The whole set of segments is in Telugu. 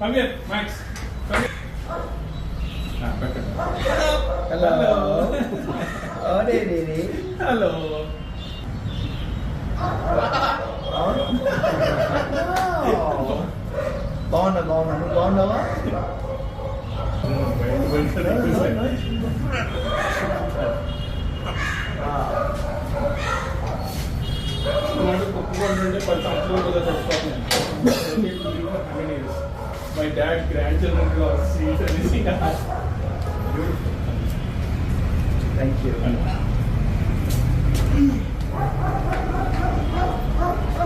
Tắm biệt, Max. Tắm biệt. À, Hello. Hello. Hello. Ở đây đi đi. Hello. Con là con mà không con đâu á. Tôi cũng muốn đến quan trọng hơn là thành công. Tôi cũng muốn đến quan trọng hơn là thành công. my dad grandchildren to our seat and see Beautiful. Thank you.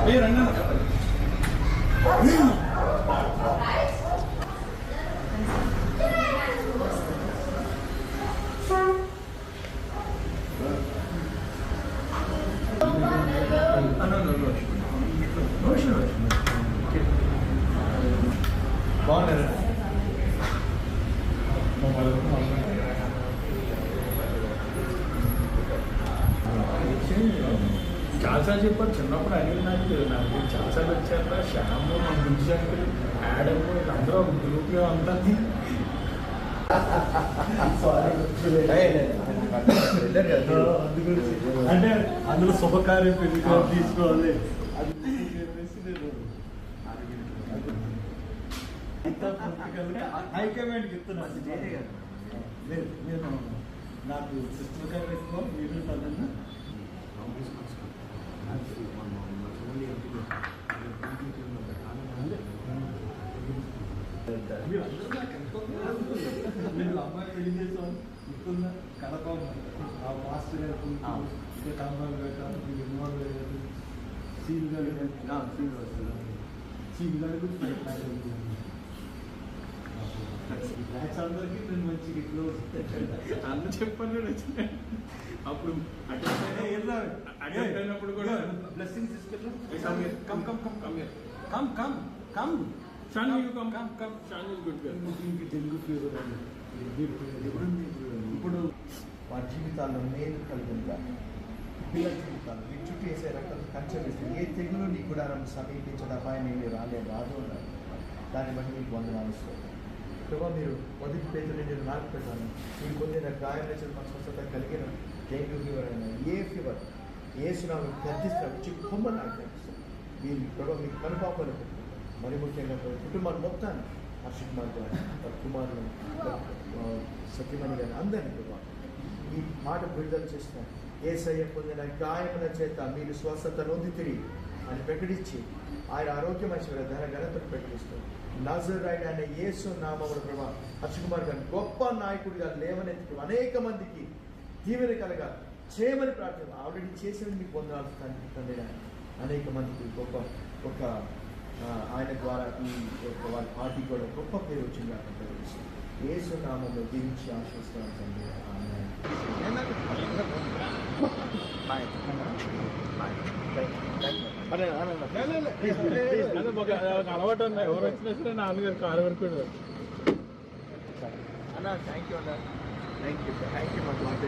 Hey, run no, no, no, no. No, no, no. బాగున్నారా చాలాసార్లు చెప్పారు చిన్నప్పుడు అడిగిన నాకు నాకు చాలాసార్లు వచ్చాక శ్యాము మా గుంజి అంకుల్ యాడమ్ అందరూ గ్రూప్లో అంతా అంటే అందులో శుభకార్యం పెళ్ళి తీసుకోవాలి. హైకమాండ్ పొలిటికల్గా లేదు ఇస్తున్నాను నేను నాకు సిస్టర్ గారు మీరు తనన్నా మీరు అమ్మాయి పెళ్ళి చేసాం గుర్తుందా కడప ఆ మాస్టర్ గారు ఇదే గారు మీరు ఇన్వాల్వ్ అయ్యారు సీన్ గారు సీన్ గారు కూడా బ్లాక్స్ అందరికీ నేను మంచిగా క్లోజ్ అన్న చెప్పాను వచ్చిన అప్పుడు అటెండ్ అయినప్పుడు కూడా blessing తీసుకెళ్ళా. Come come come Shan, you come, come, come. Shan is good girl. ఇంక తెలుగు ఫీవర్ అని ఇప్పుడు వారి జీవితాల్లో మేలు కలుగుతా పిల్లల జీవితాలు మీ చుట్టూ వేసే రకం కంచె వేస్తే ఏ తెగులు నీ గుడారం సమీపించడం అపాయం ఏమి రాలే రాదు అన్నారు దాన్ని బట్టి మీకు వందనాలు ఇస్తాను ప్రభావ మీరు మొదటి పేజీలో నేను నాకు పెట్టాను. మీరు పొందిన గాయం మన స్వస్థత కలిగిన డెంగ్యూ ఫీవర్ అయినా ఏ ఫీవర్ ఏ సునామీ గర్దిస్తాడు చిక్కుమ్మ నాకు కనిపిస్తుంది మీరు ప్రభావ మీకు కనుపాపలు మరి ముఖ్యంగా ప్రభు కుటుంబాన్ని మొత్తాన్ని హర్ష కుమార్ గారు కుమారులు సత్యమణి గారు అందరినీ ప్రభావ ఈ మాట విడుదల చేస్తున్నారు. ఏసయ్య పొందిన గాయముల చేత మీరు స్వస్థత నొంది తిరిగి అని ప్రకటించి ఆయన ఆరోగ్యమైన ధర ఘనతను ప్రకటిస్తారు నజర్ అనే యేసు నామముల ప్రభా హర్షకుమార్ గారిని గొప్ప నాయకుడిగా లేవనెత్తి అనేక మందికి దీవెన కలగా చేయమని ప్రార్థన ఆల్రెడీ చేసేది మీకు పొందాల్సి తండ్రి తండ్రి అనేక మందికి గొప్ప ఒక ఆయన ద్వారా ఈ యొక్క వారి పార్టీ కూడా గొప్ప పేరు వచ్చింది. నాకు తెలుసు యేసు నామంలో దీవించి ఆశిస్తున్నాను తండ్రి ఆమేన్. అదే ఒక ఒక అలవాటు ఉంది. ఎవరు వచ్చినా సరే నాన్నగారు కారు వరకు అన్న థ్యాంక్ యూ అన్న. థ్యాంక్ యూ థ్యాంక్ యూ మా గాడ్